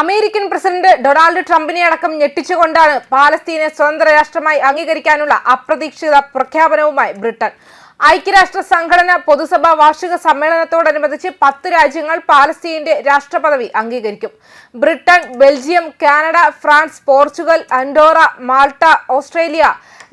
American president Donald ട്രംപിനെ അടക്കം ഞെട്ടിച്ചുകൊണ്ടാണ് പാലസ്തീനെ സ്വതന്ത്ര രാഷ്ട്രമായി അംഗീകരിക്കാനുള്ള അപ്രതീക്ഷിത പ്രഖ്യാപനവുമായി ബ്രിട്ടൻ. ഐക്യരാഷ്ട്ര സംഘടന പൊതുസഭാ വാർഷിക സമ്മേളനത്തോടനുബന്ധിച്ച് പത്ത് രാജ്യങ്ങൾ പാലസ്തീന്റെ രാഷ്ട്രപദവി അംഗീകരിക്കും. Britain Belgium Canada France Portugal Andorra Malta Australia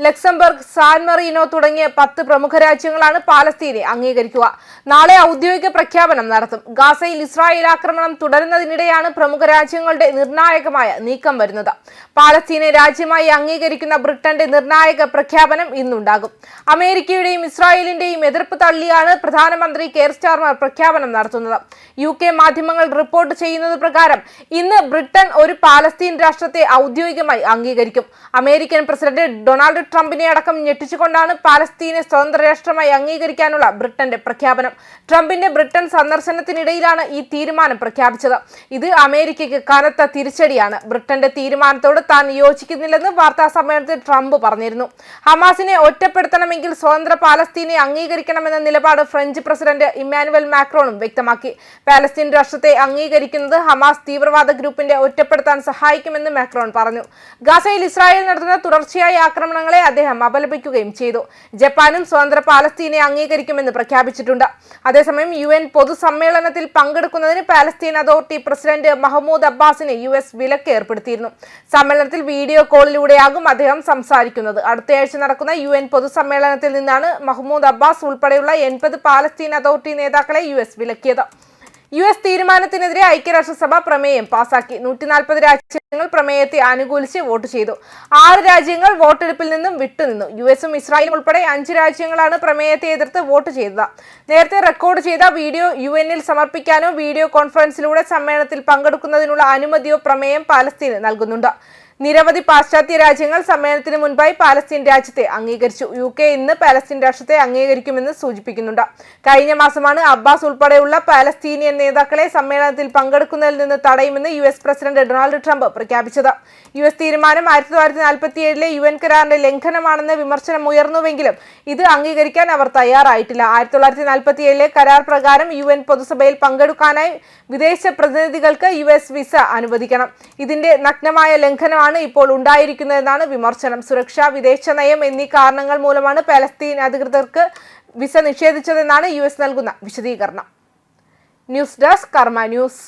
Luxembourg San Marino തുടങ്ങിയ പത്ത് പ്രമുഖ രാജ്യങ്ങളാണ് പാലസ്തീനെ അംഗീകരിക്കുക. നാളെ ഔദ്യോഗിക പ്രഖ്യാപനം നടത്തും. ഗാസയിൽ ഇസ്രായേൽ ആക്രമണം തുടരുന്നതിനിടെയാണ് പ്രമുഖ രാജ്യങ്ങളുടെ നിർണായകമായ നീക്കം വരുന്നത്. പാലസ്തീനെ രാജ്യമായി അംഗീകരിക്കുന്ന ബ്രിട്ടന്റെ നിർണായക പ്രഖ്യാപനം ഇന്നുണ്ടാകും. അമേരിക്കയുടെയും ഇസ്രായേലിന്റെയും എതിർപ്പ് തള്ളിയാണ് പ്രധാനമന്ത്രി കെയർ സ്റ്റാർമർ പ്രഖ്യാപനം നടത്തുന്നത്. യു കെ മാധ്യമങ്ങൾ റിപ്പോർട്ട് ചെയ്യുന്നത് പ്രകാരം ഇന്ന് ബ്രിട്ടൻ ഒരു പാലസ്തീൻ രാഷ്ട്രത്തെ ഔദ്യോഗികമായി അംഗീകരിക്കും. അമേരിക്കൻ പ്രസിഡന്റ് ഡൊണാൾഡ് ട്രംപിനെ അടക്കം ഞെട്ടിച്ചുകൊണ്ടാണ് പാലസ്തീനെ സ്വതന്ത്ര രാഷ്ട്രമായി അംഗീകരിക്കാനുള്ള ബ്രിട്ടന്റെ പ്രഖ്യാപനം. ട്രംപിന്റെ ബ്രിട്ടൻ സന്ദർശനത്തിനിടയിലാണ് ഈ തീരുമാനം പ്രഖ്യാപിച്ചത്. ഇത് അമേരിക്കയ്ക്ക് കനത്ത തിരിച്ചടിയാണ്. ബ്രിട്ടന്റെ തീരുമാനത്തോട് താൻ യോജിക്കുന്നില്ലെന്ന് വാർത്താ സമ്മേളനത്തിൽ ട്രംപ് പറഞ്ഞിരുന്നു. ഹമാസിനെ ഒറ്റപ്പെടുത്തണമെങ്കിൽ സ്വതന്ത്ര പാലസ്തീനെ അംഗീകരിക്കണമെന്ന നിലപാട് ഫ്രഞ്ച് പ്രസിഡന്റ് ഇമ്മാനുവൽ മാക്രോണും വ്യക്തമാക്കി. പാലസ്തീൻ രാഷ്ട്രത്തെ അംഗീകരിക്കുന്നത് ഹമാസ് തീവ്രവാദ ഗ്രൂപ്പിന്റെ ഒറ്റപ്പെടുത്താൻ സഹായിക്കുമെന്ന് മാക്രോൺ പറഞ്ഞു. ഗാസയിൽ ഇസ്രായേൽ നടത്തുന്ന തുടർച്ചയായ ആക്രമണങ്ങളെ അദ്ദേഹം അപലപിക്കുകയും ചെയ്തു. ജപ്പാനും സ്വതന്ത്ര പാലസ്തീനെ അംഗീകരിക്കുമെന്ന് പ്രഖ്യാപിച്ചിട്ടുണ്ട്. അതേസമയം യു എൻ പൊതുസമ്മേളനത്തിൽ പങ്കെടുക്കുന്നതിന് പാലസ്തീൻ അതോറിറ്റി പ്രസിഡന്റ് മഹമ്മൂദ് അബ്ബാസിനെ യു എസ് വിലക്ക് ഏർപ്പെടുത്തിയിരുന്നു. സമ്മേളനത്തിൽ വീഡിയോ കോളിലൂടെയാകും അദ്ദേഹം സംസാരിക്കുന്നത്. അടുത്തയാഴ്ച നടക്കുന്ന യു എൻ പൊതുസമ്മേളനത്തിൽ നിന്നാണ് മഹമ്മൂദ് അബ്ബാസ് ഉൾപ്പെടെയുള്ള എൺപത് പാലസ്തീൻ അതോറിറ്റി നേതാക്കളെ യു എസ് വിലക്കിയത്. യു എസ് തീരുമാനത്തിനെതിരെ ഐക്യരാഷ്ട്രസഭ പ്രമേയം പാസാക്കി. നൂറ്റി നാൽപ്പത് രാജ്യങ്ങൾ പ്രമേയത്തെ അനുകൂലിച്ച് വോട്ട് ചെയ്തു. ആറ് രാജ്യങ്ങൾ വോട്ടെടുപ്പിൽ നിന്നും വിട്ടുനിന്നു. യു എസും ഇസ്രായേലും ഉൾപ്പെടെ അഞ്ച് രാജ്യങ്ങളാണ് പ്രമേയത്തെ എതിർത്ത് വോട്ട് ചെയ്തത്. നേരത്തെ റെക്കോർഡ് ചെയ്ത വീഡിയോ യു എന്നിൽ സമർപ്പിക്കാനോ വീഡിയോ കോൺഫറൻസിലൂടെ സമ്മേളനത്തിൽ പങ്കെടുക്കുന്നതിനുള്ള അനുമതിയോ പ്രമേയം പാലസ്തീന് നൽകുന്നുണ്ട്. നിരവധി പാശ്ചാത്യ രാജ്യങ്ങൾ സമ്മേളനത്തിന് മുൻപായി പാലസ്തീൻ രാജ്യത്തെ അംഗീകരിച്ചു. യു കെ ഇന്ന് പാലസ്തീൻ രാഷ്ട്രത്തെ അംഗീകരിക്കുമെന്ന് സൂചിപ്പിക്കുന്നുണ്ട്. കഴിഞ്ഞ മാസമാണ് അബ്ബാസ് ഉൾപ്പെടെയുള്ള പാലസ്തീനിയൻ നേതാക്കളെ സമ്മേളനത്തിൽ പങ്കെടുക്കുന്നതിൽ നിന്ന് തടയുമെന്ന് U S president Donald Trump പ്രഖ്യാപിച്ചത്. യു എസ് തീരുമാനം ആയിരത്തി തൊള്ളായിരത്തി നാൽപ്പത്തി ഏഴിലെ യു എൻ കരാറിന്റെ ലംഘനമാണെന്ന് വിമർശനം ഉയർന്നുവെങ്കിലും ഇത് അംഗീകരിക്കാൻ അവർ തയ്യാറായിട്ടില്ല. ആയിരത്തി തൊള്ളായിരത്തി നാൽപ്പത്തി ഏഴിലെ കരാർ പ്രകാരം യു എൻ പൊതുസഭയിൽ പങ്കെടുക്കാനായി വിദേശ പ്രതിനിധികൾക്ക് യു എസ് വിസ അനുവദിക്കണം. ഇതിന്റെ നഗ്നമായ ലംഘനമാണ് ഇപ്പോൾ ഉണ്ടായിരിക്കുന്നതെന്നാണ് വിമർശനം. സുരക്ഷ വിദേശ നയം എന്നീ കാരണങ്ങൾ മൂലമാണ് പലസ്തീൻ അധികൃതർക്ക് വിസ നിഷേധിച്ചതെന്നാണ് യു എസ് നൽകുന്ന വിശദീകരണം. News desk Karma news.